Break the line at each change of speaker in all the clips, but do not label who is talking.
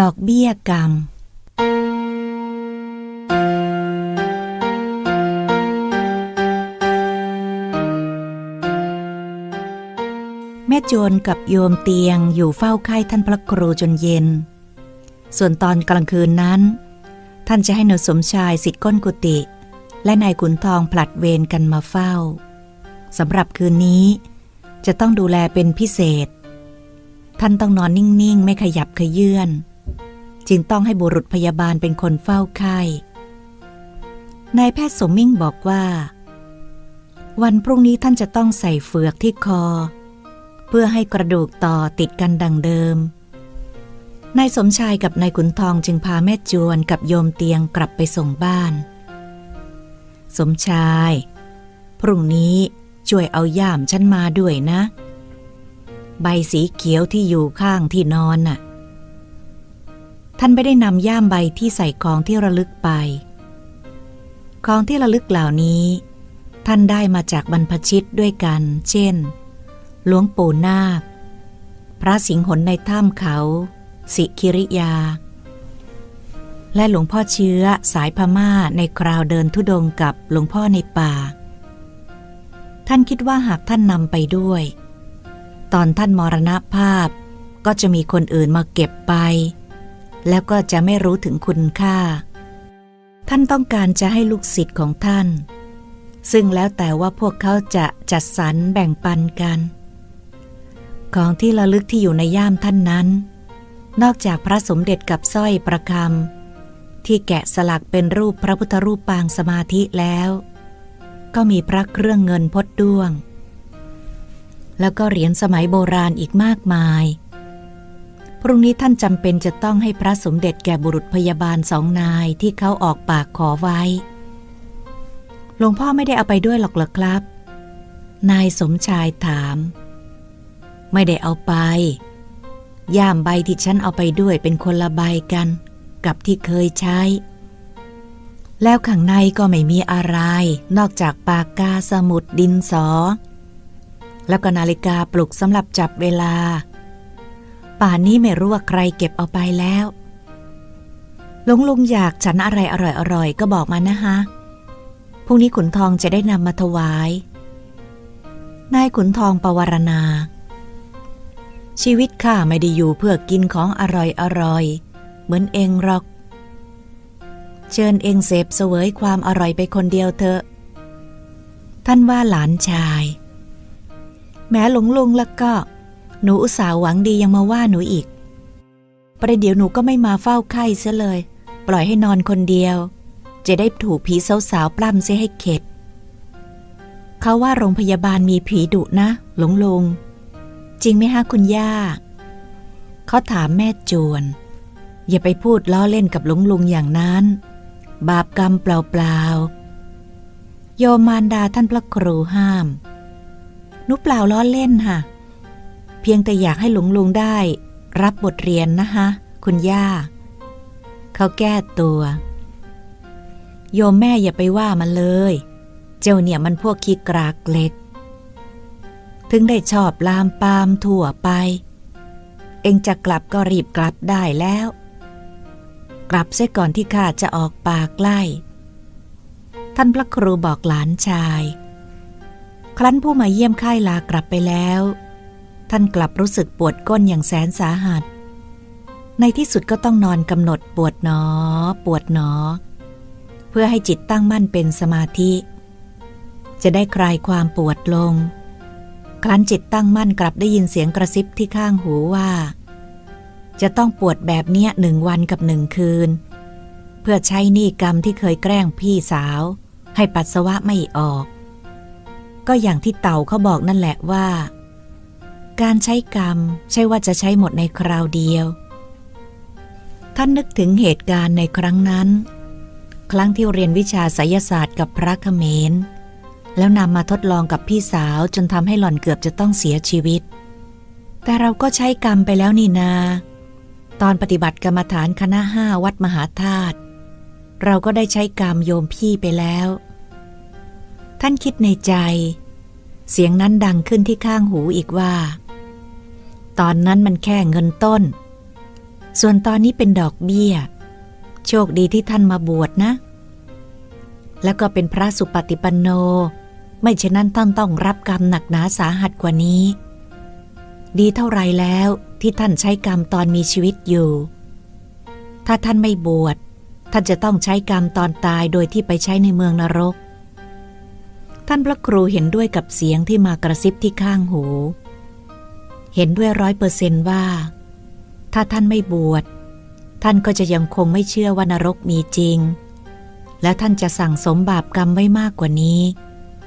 ดอกเบี้ยกรรม แม่โจรกับโยมเตียงอยู่เฝ้าไข้ท่านพระครูจนเย็น ส่วนตอนกลางคืนนั้น ท่านจะให้นายสมชายสิทธิ์ก้นกุฏิและนายขุนทองผลัดเวรกันมาเฝ้าสำหรับคืนนี้จะต้องดูแลเป็นพิเศษ ท่านต้องนอนนิ่ง ๆ ไม่ขยับขยื่น จึงต้องให้บุรุษพยาบาลเป็นคนเฝ้าไข้นายแพทย์สมมิ่งบอกว่า วันพรุ่งนี้ท่านจะต้องใส่เฟือกที่คอ เพื่อให้กระดูกต่อติดกันดังเดิมนายสมชายกับนายขุนทองจึงพาแม่จวนกับโยมเตียงกลับไปส่งบ้าน สมชาย พรุ่งนี้ช่วยเอาย่ามฉันมาด้วยนะ ใบสีเขียวที่อยู่ข้างที่นอนน่ะ ท่านไม่ได้นำย่ามใบที่ใส่ของที่ระลึกไปของที่ระลึกเหล่านี้ ท่านได้มาจากบรรพชิตด้วยกัน เช่น หลวงปู่นาค พระสิงห์หนในถ้ำเขา สิคิริยา และหลวงพ่อเชื้อสายพม่าในคราวเดินทุดงกับหลวงพ่อในป่า ท่านคิดว่าหากท่านนำไปด้วย ตอนท่านมรณภาพก็จะมีคนอื่นมาเก็บไป แล้วก็จะไม่รู้ถึงคุณค่า ท่านต้องการจะให้ลูกศิษย์ของท่าน ซึ่งแล้วแต่ว่าพวกเขาจะจัดสรรแบ่งปันกัน ของที่ระลึกที่อยู่ในย่ามท่านนั้น นอกจากพระสมเด็จกับสร้อยประคำที่แกะสลักเป็นรูปพระพุทธรูปปางสมาธิแล้ว ก็มีพระเครื่องเงินพดด้วง แล้วก็เหรียญสมัยโบราณอีกมากมาย พรุ่งนี้ท่านจำเป็นจะต้องให้พระสมเด็จแก่บุรุษพยาบาลสองนายที่เขาออกปากขอไว้ หลวงพ่อไม่ได้เอาไปด้วยหรอกหรอครับ นายสมชายถาม ไม่ได้เอาไป ย่ามใบที่ฉันเอาไปด้วยเป็นคนละใบกัน กับที่เคยใช้ แล้วข้างในก็ไม่มีอะไร นอกจากปากกาสมุดดินสอ แล้วก็นาฬิกาปลุกสำหรับจับเวลา ป่านนี้ไม่รู้ว่าใครเก็บเอาไปแล้วลุงลุงอยากฉันอะไรอร่อยๆ ก็บอกมานะฮะพรุ่งนี้ขุนทองจะได้นำมาถวาย นายขุนทองปวารณา ชีวิตข้าไม่ได้อยู่เพื่อกินของอร่อยอร่อยๆเหมือนเองหรอก เชิญเองเสพเสวยความอร่อยไปคนเดียวเถอะ ท่านว่าหลานชาย แม้หลงลุงแล้วก็ หนูอุตส่าห์หวังดียังมาว่าหนูอีก ประเดี๋ยวหนูก็ไม่มาเฝ้าไข้เสียเลย ปล่อยให้นอนคนเดียว จะได้ถูกผีสาวๆปล้ำเสียให้เข็ด เขาว่าโรงพยาบาลมีผีดุนะ หลงลุงจริงไหมฮะคุณย่า เขาถามแม่จวน อย่าไปพูดล้อเล่นกับหลงลุงอย่างนั้น บาปกรรมเปล่าๆ โยมมารดาท่านพระครูห้าม นุเปล่าล้อเล่นค่ะ เพียงแต่อยากให้หลวงลุงได้ รับบทเรียนนะคะคุณย่า เขาแก้ตัว โยมแม่อย่าไปว่ามันเลย เจ้าเนี่ยมันพวกขี้กรากเล็ก ถึงได้ชอบลามปามทั่วไป เองจะกลับก็รีบกลับได้แล้ว กลับเสียก่อนที่ข้าจะออกปากไล่ ท่านพระครูบอกหลานชาย ครั้นผู้มาเยี่ยมค่ายลากลับไปแล้ว ท่านกลับรู้สึกปวดก้นอย่างแสนสาหัส ในที่สุดก็ต้องนอนกำหนดปวดหนอ ปวดหนอ เพื่อให้จิตตั้งมั่นเป็นสมาธิ จะได้คลายความปวดลง ครั้นจิตตั้งมั่นกลับได้ยินเสียงกระซิบที่ข้างหูว่า จะต้องปวดแบบเนี้ยหนึ่งวันกับหนึ่งคืน เพื่อใช้หนี้กรรมที่เคยแกล้งพี่สาว ให้ปัสสาวะไม่ออก ก็อย่างที่เต่าเขาบอกนั่นแหละว่า การใช้กรรมใช่ว่าจะใช้หมดในคราวเดียว ท่านนึกถึงเหตุการณ์ในครั้งนั้น ครั้งที่เรียนวิชาไสยศาสตร์กับพระเขมร แล้วนำมาทดลองกับพี่สาวจนทำให้หล่อนเกือบจะต้องเสียชีวิต แต่เราก็ใช้กรรมไปแล้วนี่นา ตอนปฏิบัติกรรมฐานคณะห้าวัดมหาธาตุเราก็ได้ใช้กรรมโยมพี่ไปแล้ว ท่านคิดในใจ เสียงนั้นดังขึ้นที่ข้างหูอีกว่า ตอนนั้นมันแค่เงินต้น ส่วนตอนนี้เป็นดอกเบี้ย โชคดีที่ท่านมาบวชนะ แล้วก็เป็นพระสุปฏิปันโน ไม่เช่นนั้นท่านต้องรับกรรมหนักหนาสาหัสกว่านี้ ดีเท่าไรแล้วที่ท่านใช้กรรมตอนมีชีวิตอยู่ ถ้าท่านไม่บวชท่านจะต้องใช้กรรมตอนตายโดยที่ไปใช้ในเมืองนรก ท่านพระครูเห็นด้วยกับเสียงที่มากระซิบที่ข้างหู เห็นด้วยร้อยเปอร์เซนว่า ถ้าท่านไม่บวช ท่านก็จะยังคงไม่เชื่อว่านรกมีจริง และท่านจะสั่งสมบาปกรรมไว้มากกว่านี้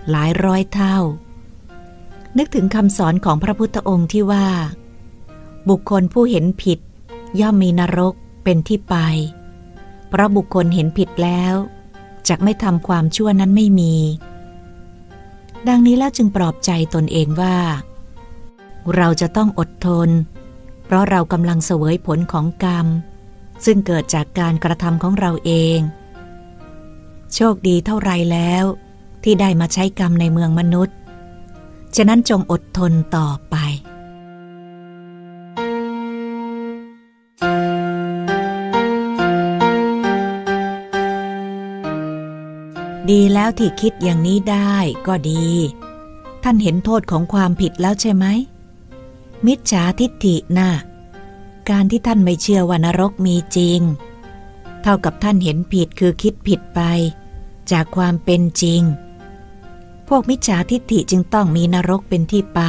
หลายร้อยเท่า นึกถึงคำสอนของพระพุทธองค์ที่ว่า บุคคลผู้เห็นผิด ย่อมมีนรกเป็นที่ไป เพราะบุคคลเห็นผิดแล้วจะไม่ทำความชั่วนั้นไม่มี ดังนี้แล้วจึงปลอบใจตนเองว่า เราจะต้องอดทน เพราะเรากำลังเสวยผลของกรรม ซึ่งเกิดจากการกระทำของเราเอง โชคดีเท่าไรแล้ว ที่ได้มาใช้กรรมในเมืองมนุษย์ ฉะนั้นจงอดทนต่อไปดีแล้วที่คิดอย่างนี้ได้ก็ดี ท่านเห็นโทษของความผิดแล้วใช่ไหม มิจฉาทิฏฐิน่ะการที่ท่านไม่เชื่อว่านรกมีจริง เท่ากับท่านเห็นผิดคือคิดผิดไป จากความเป็นจริง พวกมิจฉาทิฏฐิจึงต้องมีนรกเป็นที่ไป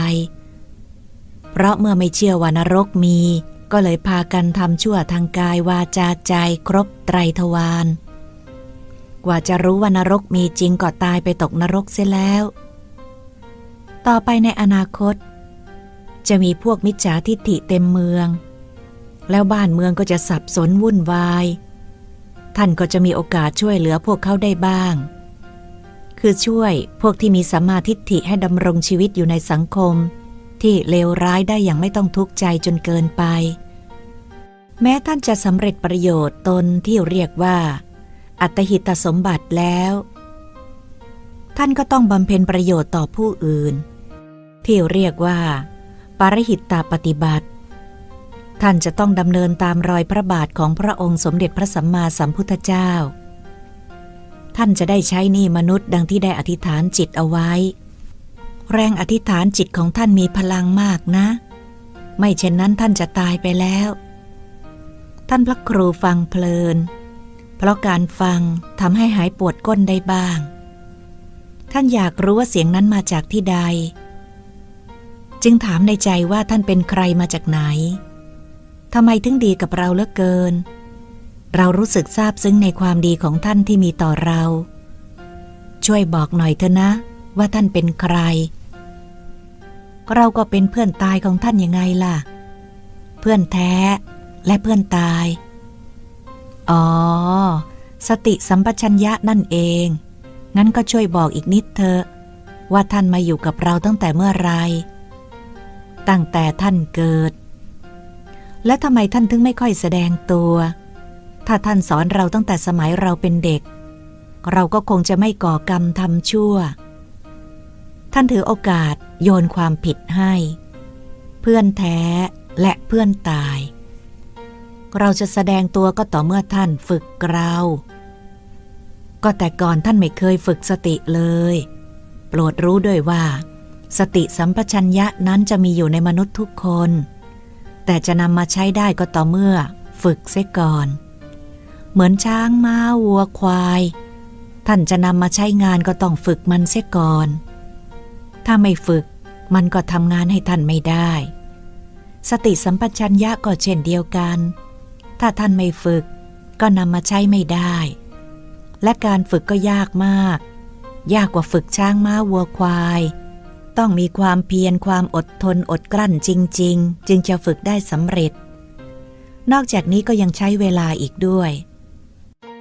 เพราะเมื่อไม่เชื่อว่านรกมี ก็เลยพากันทำชั่วทางกายวาจาใจครบไตรทวารกว่าจะรู้ว่านรกมีจริงก็ตายไปตกนรกเสียแล้ว ต่อไปในอนาคต จะมีพวกมิจฉาทิฏฐิเต็มเมือง แล้วบ้านเมืองก็จะสับสนวุ่นวาย ท่านก็จะมีโอกาสช่วยเหลือพวกเขาได้บ้าง คือช่วยพวกที่มีสัมมาทิฏฐิให้ดำรงชีวิตอยู่ในสังคม ที่เลวร้ายได้อย่างไม่ต้องทุกข์ใจจนเกินไป แม้ท่านจะสำเร็จประโยชน์ตนที่เรียกว่า อัตหิตสมบัติแล้ว ท่านก็ต้องบำเพ็ญประโยชน์ต่อผู้อื่น ที่เรียกว่า ปารหิตตาปฏิบัติ ท่านจะต้องดำเนินตามรอยพระบาทของพระองค์สมเด็จพระสัมมาสัมพุทธเจ้า ท่านจะได้ใช้นี่มนุษย์ดังที่ได้อธิษฐานจิตเอาไว้ แรงอธิษฐานจิตของท่านมีพลังมากนะ ไม่เช่นนั้นท่านจะตายไปแล้ว ท่านพระครูฟังเพลิน เพราะการฟังทำให้หายปวดก้นได้บ้าง ท่านอยากรู้ว่าเสียงนั้นมาจากที่ใด จึงถามในใจว่าท่านเป็นใครมาจากไหนทำไมถึงดีกับเราเหลือเกิน เรารู้สึกซาบซึ้งในความดีของท่านที่มีต่อเรา ช่วยบอกหน่อยเถอะนะ ว่าท่านเป็นใคร เราก็เป็นเพื่อนตายของท่านยังไงล่ะ เพื่อนแท้และเพื่อนตาย อ๋อ สติสัมปชัญญะนั่นเอง งั้นก็ช่วยบอกอีกนิดเถอะว่าท่านมาอยู่กับเราตั้งแต่เมื่อไร ตั้งแต่ท่านเกิด และทำไมท่านถึงไม่ค่อยแสดงตัว ถ้าท่านสอนเราตั้งแต่สมัยเราเป็นเด็ก เราก็คงจะไม่ก่อกรรมทำชั่ว ท่านถือโอกาสโยนความผิดให้ เพื่อนแท้และเพื่อนตาย เราจะแสดงตัวก็ต่อเมื่อท่านฝึกเราก็แต่ก่อนท่านไม่เคยฝึกสติเลย โปรดรู้ด้วยว่า สติสัมปชัญญะนั้นจะมีอยู่ในมนุษย์ทุกคน แต่จะนำมาใช้ได้ก็ต่อเมื่อ ฝึกเสียก่อน เหมือนช้างม้าวัวควาย ท่านจะนำมาใช้งานก็ต้องฝึกมันเสียก่อน ถ้าไม่ฝึกมันก็ทำงานให้ท่านไม่ได้ สติสัมปชัญญะก็เช่นเดียวกัน ถ้าท่านไม่ฝึกก็นำมาใช้ไม่ได้ และการฝึกก็ยากมาก ยากกว่าฝึกช้างม้าวัวควาย ต้องมีความเพียรความอดทนอดกลั้นจริง ๆ จึงจะฝึกได้สำเร็จ นอกจากนี้ก็ยังใช้เวลาอีกด้วย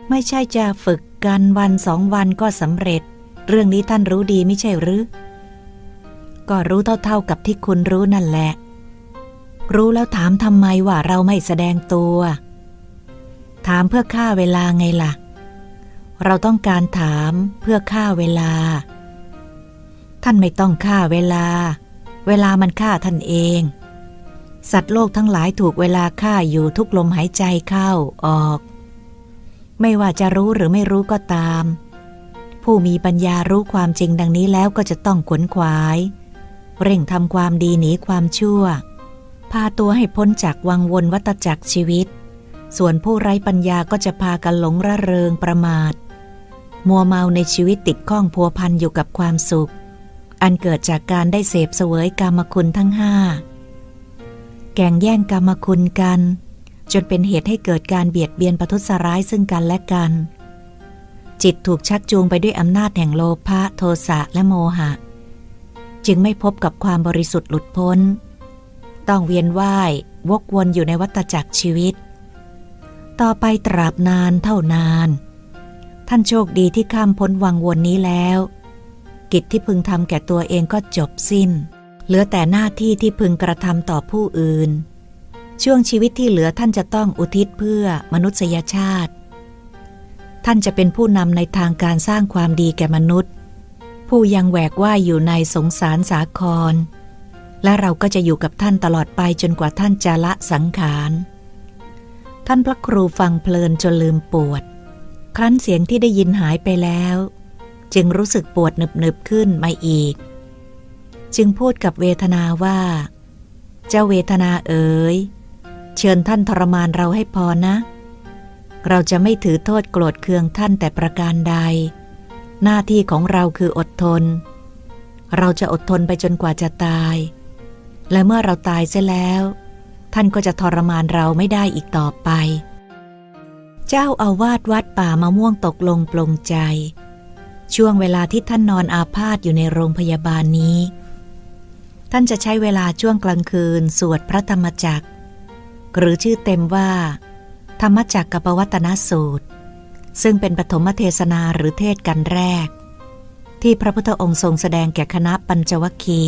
ไม่ใช่จะฝึกกันวันสองวันก็สำเร็จ เรื่องนี้ท่านรู้ดีไม่ใช่หรือ ก็รู้เท่าๆกับที่คุณรู้นั่นแหละ รู้แล้วถามทำไมว่าเราไม่แสดงตัว ถามเพื่อฆ่าเวลาไงล่ะ เราต้องการถามเพื่อฆ่าเวลา ท่านไม่ต้องฆ่าเวลา เวลามันฆ่าท่านเอง สัตว์โลกทั้งหลายถูกเวลาฆ่าอยู่ทุกลมหายใจเข้าออก ไม่ว่าจะรู้หรือไม่รู้ก็ตาม ผู้มีปัญญารู้ความจริงดังนี้แล้วก็จะต้องขวนขวาย เร่งทำความดีหนีความชั่ว พาตัวให้พ้นจากวังวนวัตจักรชีวิต ส่วนผู้ไร้ปัญญาก็จะพากันหลงระเริงประมาท มัวเมาในชีวิตติดข้องพัวพันอยู่กับความสุข อันเกิดจากการได้เสพเสวยกรรมคุณทั้งห้า แก่งแย่งกรรมคุณกัน จนเป็นเหตุให้เกิดการเบียดเบียนประทุษร้ายซึ่งกันและกัน จิตถูกชักจูงไปด้วยอำนาจแห่งโลภะโทสะและโมหะ จึงไม่พบกับความบริสุทธิ์หลุดพ้น ต้องเวียนว่าย วกวนอยู่ในวัฏจักรชีวิต ต่อไปตราบนานเท่านาน ท่านโชคดีที่ข้ามพ้นวังวนนี้แล้ว กิจที่พึงทำแก่ตัวเองก็จบสิ้น เหลือแต่หน้าที่ที่พึงกระทำต่อผู้อื่น ช่วงชีวิตที่เหลือท่านจะต้องอุทิศเพื่อมนุษยชาติ ท่านจะเป็นผู้นำในทางการสร้างความดีแก่มนุษย์ ผู้ยังแหวกว่ายอยู่ในสงสารสาคร และเราก็จะอยู่กับท่านตลอดไปจนกว่าท่านจะละสังขารท่านพระครูฟังเพลินจนลืมปวด ครั้นเสียงที่ได้ยินหายไปแล้ว จึงรู้สึกปวดหนึบๆขึ้นมาอีก จึงพูดกับเวทนาว่า เจ้าเวทนาเอ๋ยเชิญท่านทรมานเราให้พอนะ เราจะไม่ถือโทษโกรธเคืองท่านแต่ประการใด หน้าที่ของเราคืออดทน เราจะอดทนไปจนกว่าจะตาย และเมื่อเราตายเสียแล้ว ท่านก็จะทรมานเราไม่ได้อีกต่อไป เจ้าอาวาสวัดป่ามะม่วงตกลงปลงใจ ช่วงเวลาที่ท่านนอนอาพาธอยู่ในโรงพยาบาลนี้ ท่านจะใช้เวลาช่วงกลางคืนสวดพระธรรมจักร หรือชื่อเต็มว่า ธรรมจักรกับปวัตนสูตร ซึ่งเป็นปฐมเทศนาหรือเทศกันแรก ที่พระพุทธองค์ทรงแสดงแก่คณะปัญจวัคคี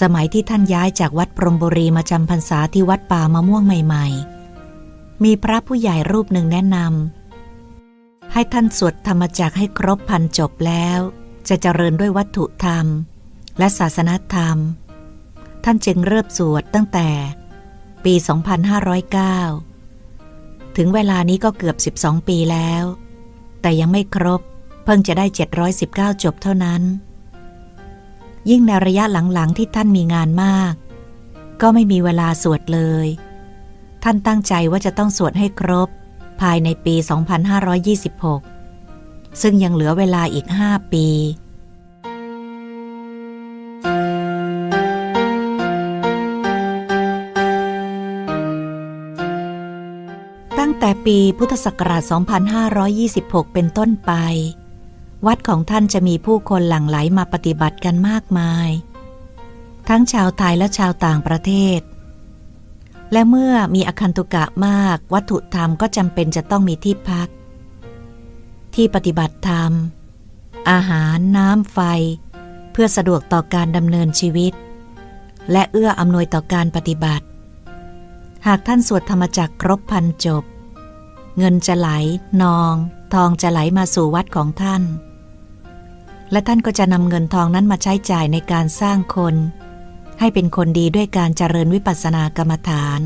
สมัยที่ท่านย้ายจากวัดพรมบุรีมาจำพรรษาที่วัดป่ามะม่วงใหม่ ๆ มีพระผู้ใหญ่รูปหนึ่งแนะนำ ให้ท่านสวดธรรมจักให้ครบพันจบแล้ว จะเจริญด้วยวัตถุธรรม และศาสนธรรม ท่านจึงเริ่มสวดตั้งแต่ ปี 2509 ถึงเวลานี้ก็เกือบ 12 ปีแล้ว แต่ยังไม่ครบ เพิ่งจะได้ 719 จบเท่านั้น ยิ่งในระยะหลังๆที่ท่านมีงานมาก ก็ไม่มีเวลาสวดเลย ท่านตั้งใจว่าจะต้องสวดให้ครบ ภายในปี 2526 ซึ่งยังเหลือเวลาอีก 5 ปี ตั้งแต่ปีพุทธศักราช 2526 เป็นต้นไป วัดของท่านจะมีผู้คนหลั่งไหลมาปฏิบัติกันมากมาย ทั้งชาวไทยและชาวต่างประเทศ และเมื่อมีอคันตุกะมากวัตถุธรรมก็จำเป็นจะต้องมีที่พัก ที่ปฏิบัติธรรม อาหารน้ำไฟ เพื่อสะดวกต่อการดำเนินชีวิต และเอื้ออำนวยต่อการปฏิบัติ หากท่านสวดธรรมจักครบพันจบ เงินจะไหลนอง ทองจะไหลมาสู่วัดของท่าน และท่านก็จะนำเงินทองนั้นมาใช้จ่ายในการสร้างคน ให้เป็นคนดีด้วยการเจริญวิปัสสนากรรมฐาน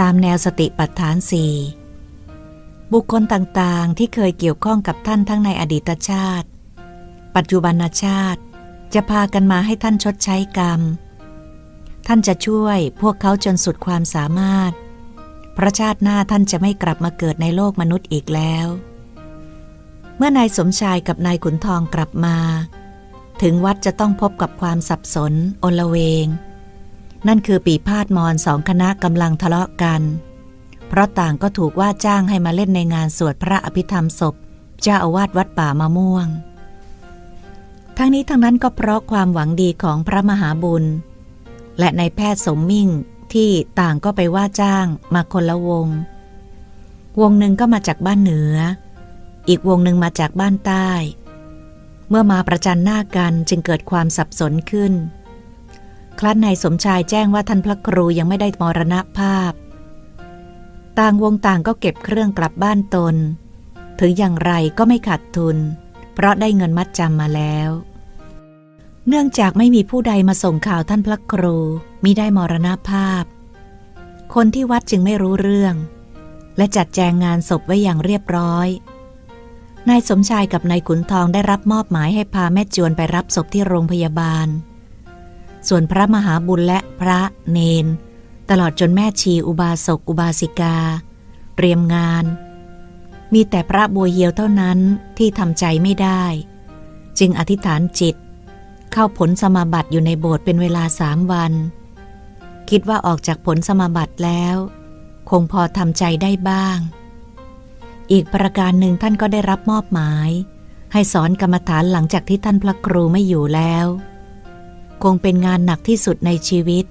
ตามแนวสติปัฏฐานสี่บุคคลต่างๆ ที่เคยเกี่ยวข้องกับท่านทั้งในอดีตชาติ ปัจจุบันชาติ จะพากันมาให้ท่านชดใช้กรรม ท่านจะช่วยพวกเขาจนสุดความสามารถ พระชาติหน้าท่านจะไม่กลับมาเกิดในโลกมนุษย์อีกแล้ว เมื่อนายสมชายกับนายขุนทองกลับมา ถึงวัดจะต้องพบกับความสับสนโอละเวง นั่นคือปีพาดมอนสองคณะกำลังทะเลาะกัน เพราะต่างก็ถูกว่าจ้างให้มาเล่นในงานสวดพระอภิธรรมศพ เจ้าอาวาสวัดป่ามะม่วง ทั้งนี้ทั้งนั้นก็เพราะความหวังดีของพระมหาบุญ และในแพทย์สมมิ่งที่ต่างก็ไปว่าจ้างมาคนละวง วงหนึ่งก็มาจากบ้านเหนือ อีกวงหนึ่งมาจากบ้านใต้ เมื่อมาประจันหน้ากันจึงเกิดความสับสนขึ้น ครั้นนายสมชายแจ้งว่าท่านพระครูยังไม่ได้มรณภาพ ต่างวงต่างก็เก็บเครื่องกลับบ้านตน ถึงอย่างไรก็ไม่ขาดทุน เพราะได้เงินมัดจำมาแล้ว เนื่องจากไม่มีผู้ใดมาส่งข่าวท่านพระครูมิได้มรณภาพ คนที่วัดจึงไม่รู้เรื่อง และจัดแจงงานศพไว้อย่างเรียบร้อย นายสมชายกับนายขุนทองได้รับมอบหมายให้พาแม่จวนไปรับศพที่โรงพยาบาล ส่วนพระมหาบุญและพระเนน ตลอดจนแม่ชีอุบาสกอุบาสิกา เตรียมงาน มีแต่พระบัวเยียวเท่านั้นที่ทำใจไม่ได้ จึงอธิษฐานจิต เข้าผลสมาบัติอยู่ในโบสถ์เป็นเวลาสามวัน คิดว่าออกจากผลสมาบัติแล้ว คงพอทำใจได้บ้าง อีกประการหนึ่งท่านก็ได้รับมอบหมาย ให้สอนกรรมฐานหลังจากที่ท่านพระครูไม่อยู่แล้ว คงเป็นงานหนักที่สุดในชีวิต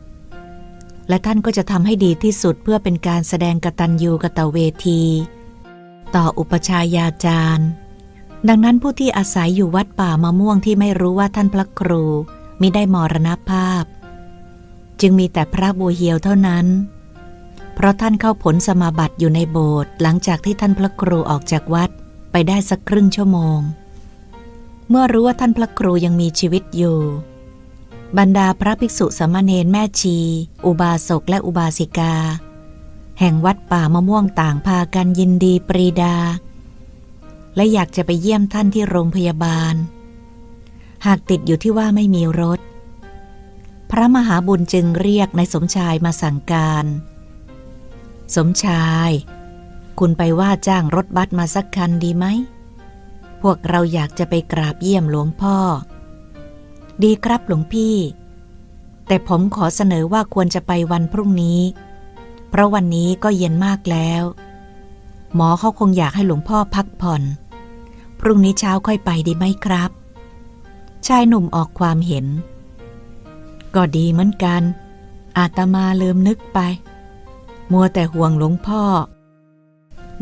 และท่านก็จะทำให้ดีที่สุดเพื่อเป็นการแสดงกตัญญูกตเวที ต่ออุปชายาจารย์ ดังนั้นผู้ที่อาศัยอยู่วัดป่ามะม่วงที่ไม่รู้ว่าท่านพระครูมิได้มรณภาพ จึงมีแต่พระบัวเหียวเท่านั้น เพราะท่านเข้าผลสมาบัติอยู่ในโบสถ์หลังจากที่ท่านพระครูออกจากวัดไปได้สักครึ่งชั่วโมง เมื่อรู้ว่าท่านพระครูยังมีชีวิตอยู่ บรรดาพระภิกษุสามเณรแม่ชี อุบาสกและอุบาสิกา แห่งวัดป่ามะม่วงต่างพากันยินดีปรีดา และอยากจะไปเยี่ยมท่านที่โรงพยาบาล หากติดอยู่ที่ว่าไม่มีรถ พระมหาบุญจึงเรียกนายสมชายมาสั่งการ สมชาย คุณไปว่าจ้างรถบัสมาสักคันดีไหม พวกเราอยากจะไปกราบเยี่ยมหลวงพ่อ ดีครับหลวงพี่ แต่ผมขอเสนอว่าควรจะไปวันพรุ่งนี้ เพราะวันนี้ก็เย็นมากแล้ว หมอเขาคงอยากให้หลวงพ่อพักผ่อน พรุ่งนี้เช้าค่อยไปดีไหมครับ ชายหนุ่มออกความเห็น ก็ดีเหมือนกัน อาตมาลืมนึกไป มัวแต่ห่วงหลวงพ่อ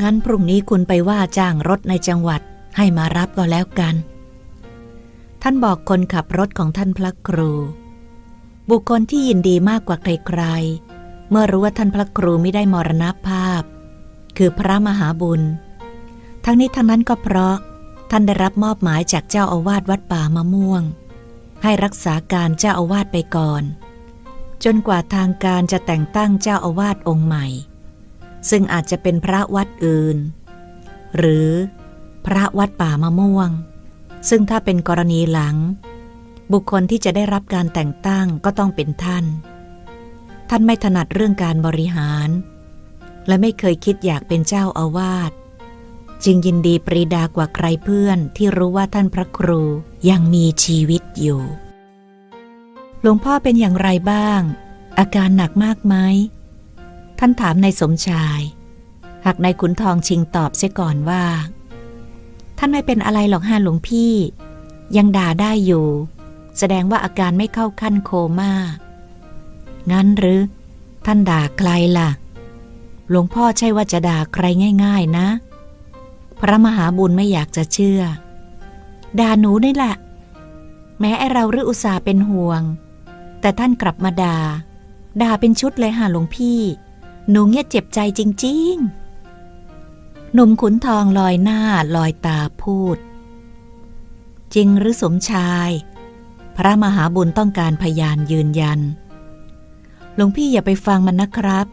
งั้นพรุ่งนี้คุณไปว่าจ้างรถในจังหวัดให้มารับก็แล้วกัน ท่านบอกคนขับรถของท่านพระครู บุคคลที่ยินดีมากกว่าใครๆ เมื่อรู้ว่าท่านพระครูไม่ได้มรณภาพ คือพระมหาบุญ ทั้งนี้ทั้งนั้นก็เพราะ ท่านได้รับมอบหมายจากเจ้าอาวาสวัดป่ามะม่วง ให้รักษาการเจ้าอาวาสไปก่อน จนกว่าทางการจะแต่งตั้งเจ้าอาวาสองค์ใหม่ ซึ่งอาจจะเป็นพระวัดอื่น หรือพระวัดป่ามะม่วง ซึ่งถ้าเป็นกรณีหลัง บุคคลที่จะได้รับการแต่งตั้งก็ต้องเป็นท่าน ท่านไม่ถนัดเรื่องการบริหาร และไม่เคยคิดอยากเป็นเจ้าอาวาสจึงยินดีปรีดากว่าใครเพื่อนที่รู้ว่าท่านพระครูยังมีชีวิตอยู่ หลวงพ่อเป็นอย่างไรบ้าง อาการหนักมากไหม ท่านถามนายสมชาย หากนายขุนทองชิงตอบเสียก่อนว่า ท่านไม่เป็นอะไรหรอกฮะหลวงพี่ ยังด่าได้อยู่ แสดงว่าอาการไม่เข้าขั้นโคม่า งั้นหรือ ท่านด่าใครล่ะ หลวงพ่อใช่ว่าจะด่าใครง่าย ๆ นะ พระมหาบุญไม่อยากจะเชื่อ ด่าหนูนี่แหละแม้ไอเราหรืออุตส่าห์เป็นห่วง แต่ท่านกลับมาด่า ด่าเป็นชุดเลยฮะหลวงพี่ หนูเงียเจ็บใจจริง ๆ หนุ่มขุนทองลอยหน้าลอยตาพูด จริงหรือสมชาย พระมหาบุญต้องการพยานยืนยัน หลวงพี่อย่าไปฟังมันนะครับ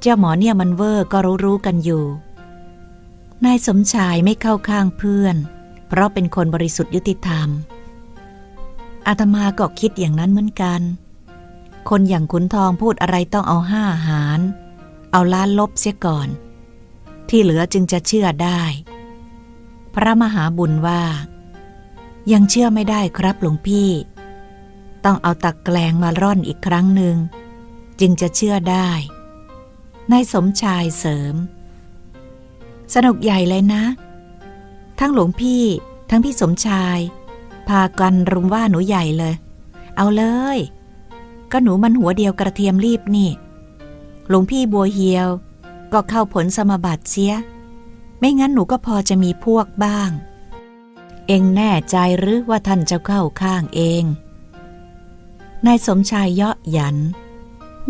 เจ้าหมอเนี่ยมันเวอร์ก็รู้ๆกันอยู่ นายสมชายไม่เข้าข้างเพื่อน เพราะเป็นคนบริสุทธิ์ยุติธรรม อาตมาก็คิดอย่างนั้นเหมือนกัน คนอย่างขุนทองพูดอะไรต้องเอาห้าหาร เอาล้านลบเสียก่อน ที่เหลือจึงจะเชื่อได้ พระมหาบุญว่า ยังเชื่อไม่ได้ครับหลวงพี่ ต้องเอาตักแกลงมาร่อนอีกครั้งหนึ่ง จึงจะเชื่อได้นายสมชายเสริม สนุกใหญ่เลยนะ ทั้งหลวงพี่ ทั้งพี่สมชาย พากันรุมว่าหนูใหญ่เลย เอาเลย ก็หนูมันหัวเดียวกระเทียมรีบนี่ หลวงพี่บัวเฮียว ก็เข้าผลสมบัติเสีย ไม่งั้นหนูก็พอจะมีพวกบ้าง เองแน่ใจหรือว่าท่านจะเข้าข้างเอง นายสมชายเยาะหยัน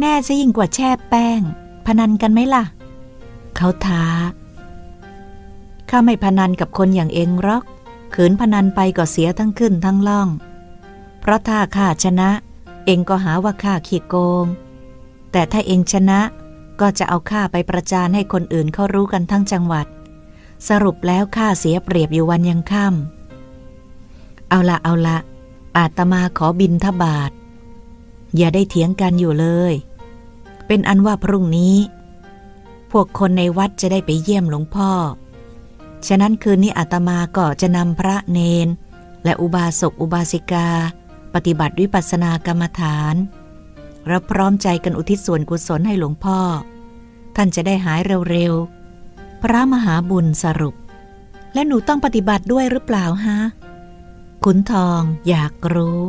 แน่ซะยิ่งกว่าแช่แป้ง พนันกันไหมล่ะ เขาท้าข้าไม่พนันกับคนอย่างเองหรอก ขืนพนันไปก็เสียทั้งขึ้นทั้งล่อง เพราะถ้าข้าชนะ เองก็หาว่าข้าขี้โกง แต่ถ้าเองชนะก็จะเอาข้าไปประจานให้คนอื่นเขารู้กันทั้งจังหวัด สรุปแล้วข้าเสียเปรียบอยู่วันยังค่ำเอาละเอาละอาตมาขอบินทบาท อย่าได้เถียงกันอยู่เลย เป็นอันว่าพรุ่งนี้ พวกคนในวัดจะได้ไปเยี่ยมหลวงพ่อ ฉะนั้นคืนนี้อาตมาก็จะนำพระเนน และอุบาสกอุบาสิกา ปฏิบัติวิปัสสนากรรมฐานและพร้อมใจกันอุทิศส่วนกุศลให้หลวงพ่อ ท่านจะได้หายเร็วๆ พระมหาบุญสรุป และหนูต้องปฏิบัติด้วยหรือเปล่าฮะ ขุนทองอยากรู้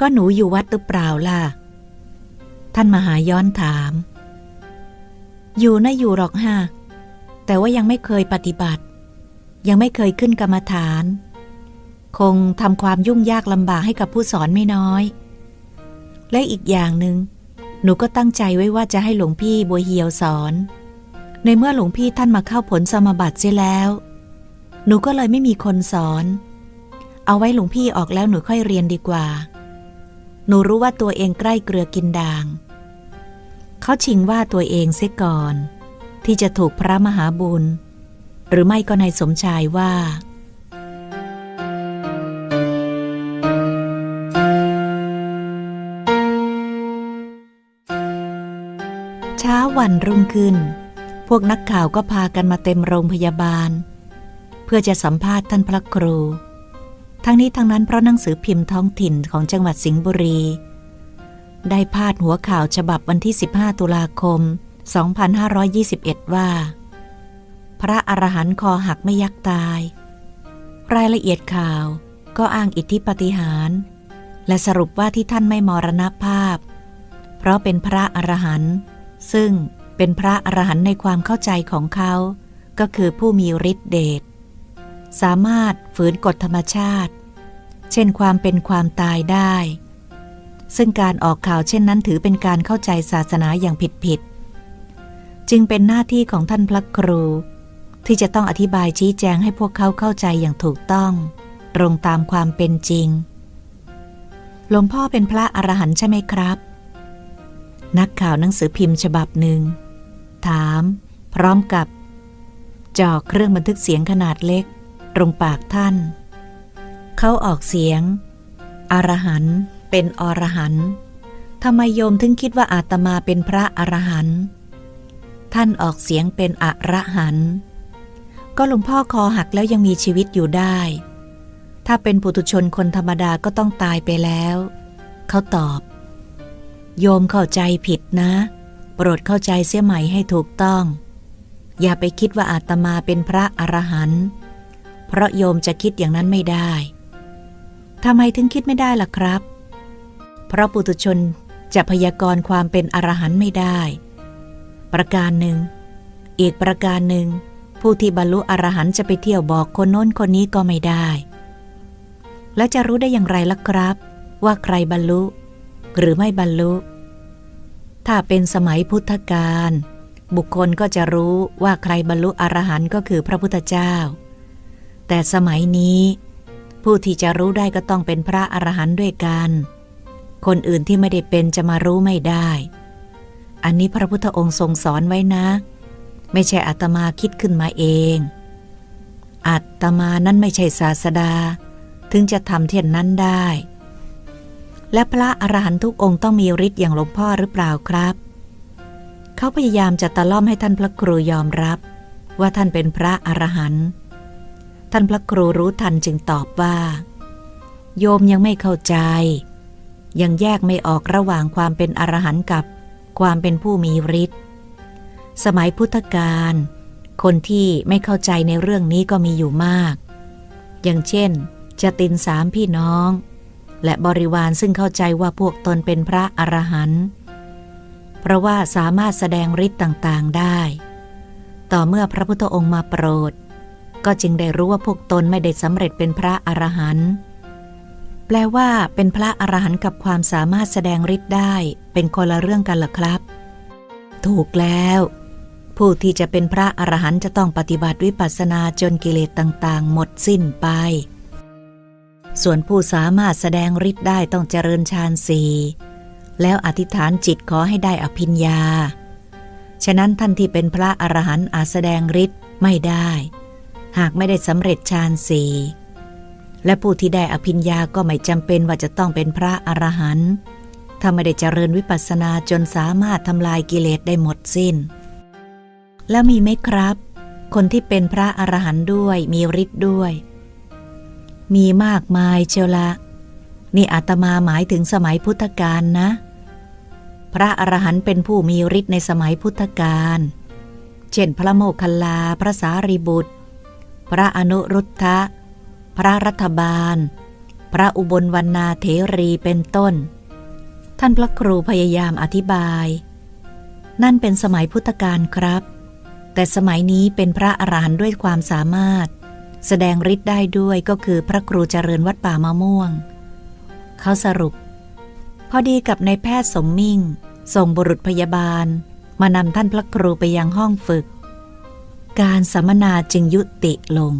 ก็หนูอยู่วัดหรือเปล่าล่ะ ท่านมหาย้อนถาม อยู่นะอยู่หรอกฮะ แต่ว่ายังไม่เคยปฏิบัติ ยังไม่เคยขึ้นกรรมฐาน คงทำความยุ่งยากลำบากให้กับผู้สอนไม่น้อย และอีกอย่างหนึง่งหนูก็ตั้งใจไว้ว่าจะให้หลวงพี่บัวเหียวสอน ในเมื่อหลวงพี่ท่านมาเข้าผลสมบัติเสียแล้ว หนูก็เลยไม่มีคนสอน เอาไว้หลวงพี่ออกแล้วหนูค่อยเรียนดีกว่า หนูรู้ว่าตัวเองใกล้เกลือกินด่าง เขาชิงว่าตัวเองเสียก่อน ที่จะถูกพระมหาบุญ หรือไม่ก็นายสมชายว่า เช้าวันรุ่งขึ้น พวกนักข่าวก็พากันมาเต็มโรงพยาบาล เพื่อจะสัมภาษณ์ท่านพระครู ทั้งนี้ทั้งนั้นเพราะหนังสือพิมพ์ท้องถิ่นของจังหวัดสิงห์บุรี ได้พาดหัวข่าวฉบับวันที่ 15 ตุลาคม 2521 ว่า พระอรหันต์คอหักไม่ยักตาย รายละเอียดข่าวก็อ้างอิทธิปฏิหาร และสรุปว่าที่ท่านไม่มรณภาพ เพราะเป็นพระอรหันต์ซึ่งเป็นพระอรหันต์ในความเข้าใจของเขา ก็คือผู้มีฤทธิเดชสามารถฝืนกฎธรรมชาติ เช่นความเป็นความตายได้ ซึ่งการออกข่าวเช่นนั้นถือเป็นการเข้าใจศาสนาอย่างผิดๆ จึงเป็นหน้าที่ของท่านพระครู ที่จะต้องอธิบายชี้แจงให้พวกเขาเข้าใจอย่างถูกต้อง ตรงตามความเป็นจริง หลวงพ่อเป็นพระอรหันต์ใช่ไหมครับ นักข่าวหนังสือพิมพ์ฉบับหนึ่ง ถาม พร้อมกับจ่อเครื่องบันทึกเสียงขนาดเล็ก ตรงปากท่าน เขาออกเสียง อรหันต์เป็นอรหันต์ทำไมโยมถึงคิดว่าอาตมาเป็นพระอรหันต์ ท่านออกเสียงเป็นอระหันต์ก็หลวงพ่อคอหักแล้วยังมีชีวิตอยู่ได้ ถ้าเป็นปุถุชนคนธรรมดาก็ต้องตายไปแล้ว เขาตอบ โยมเข้าใจผิดนะ โปรดเข้าใจเสียใหม่ให้ถูกต้อง อย่าไปคิดว่าอาตมาเป็นพระอรหันต์เพราะโยมจะคิดอย่างนั้นไม่ได้ทำไมถึงคิดไม่ได้ล่ะครับ เพราะปุถุชนจะพยากรณ์ความเป็นอรหันต์ไม่ได้ ประการหนึ่ง อีกประการหนึ่ง ผู้ที่บรรลุอรหันต์จะไปเที่ยวบอกคนโน้นคนนี้ก็ไม่ได้ และจะรู้ได้อย่างไรล่ะครับ ว่าใครบรรลุ หรือไม่บรรลุ ถ้าเป็นสมัยพุทธกาลบุคคลก็จะรู้ว่าใครบรรลุอรหันต์ก็คือพระพุทธเจ้า แต่สมัยนี้ ผู้ที่จะรู้ได้ก็ต้องเป็นพระอรหันต์ด้วยกัน คนอื่นที่ไม่ได้เป็นจะมารู้ไม่ได้ อันนี้พระพุทธองค์ทรงสอนไว้นะ ไม่ใช่อาตมาคิดขึ้นมาเองอาตมานั้นไม่ใช่ศาสดา ถึงจะทำเท่นนั้นได้ และพระอรหันตุกองค์ต้องมีฤทธิ์อย่างหลวงพ่อหรือเปล่าครับ เขาพยายามจะตะล่อมให้ท่านพระครูยอมรับ ว่าท่านเป็นพระอรหันต์ท่านพระครูรู้ทันจึงตอบว่า โยมยังไม่เข้าใจ ยังแยกไม่ออกระหว่างความเป็นอรหันต์กับ ความเป็นผู้มีฤทธิ์สมัยพุทธกาลคนที่ไม่เข้าใจในเรื่องนี้ก็มีอยู่มาก อย่างเช่นจตินสามพี่น้อง และบริวารซึ่งเข้าใจว่าพวกตนเป็นพระอรหันต์เพราะว่าสามารถแสดงฤทธิ์ต่างๆได้ ต่อเมื่อพระพุทธองค์มาโปรด ก็จึงได้รู้ว่าพวกตนไม่ได้สำเร็จเป็นพระอรหันต์ แปลว่าเป็นพระอรหันต์กับความสามารถแสดงฤทธิ์ได้ เป็นคนละเรื่องกันเหรอครับ ถูกแล้ว ผู้ที่จะเป็นพระอรหันต์จะต้องปฏิบัติวิปัสสนาจนกิเลสต่างๆ หมดสิ้นไป ส่วนผู้สามารถแสดงฤทธิ์ได้ต้องเจริญฌานสี่แล้วอธิษฐานจิตขอให้ได้อภิญญา ฉะนั้นท่านที่เป็นพระอรหันต์อาจแสดงฤทธิ์ไม่ได้ หากไม่ได้สำเร็จฌานสี่ และผู้ที่ได้อภิญญาก็ไม่จำเป็นว่าจะต้องเป็นพระอรหันต์ถ้าไม่ได้เจริญวิปัสสนาจนสามารถทำลายกิเลสได้หมดสิ้น แล้วมีไหมครับ คนที่เป็นพระอรหันต์ด้วยมีฤทธิ์ด้วย มีมากมายเชียวละ นี่อาตมาหมายถึงสมัยพุทธกาลนะ พระอรหันต์เป็นผู้มีฤทธิ์ในสมัยพุทธกาลเช่นพระโมคคัลลา พระสารีบุตร พระอนุรุทธะ พระรัฐบาล พระอุบลวรรณาเถรีเป็นต้น ท่านพระครูพยายามอธิบาย นั่นเป็นสมัยพุทธกาลครับ แต่สมัยนี้เป็นพระอรหันต์ด้วยความสามารถ แสดงฤทธิ์ได้ด้วยก็คือพระครูเจริญวัดป่ามะม่วง เขาสรุป พอดีกับนายแพทย์สมมิ่ง ส่งบุรุษพยาบาล มานำท่านพระครูไปยังห้องฝึก การสัมมนาจึงยุติลง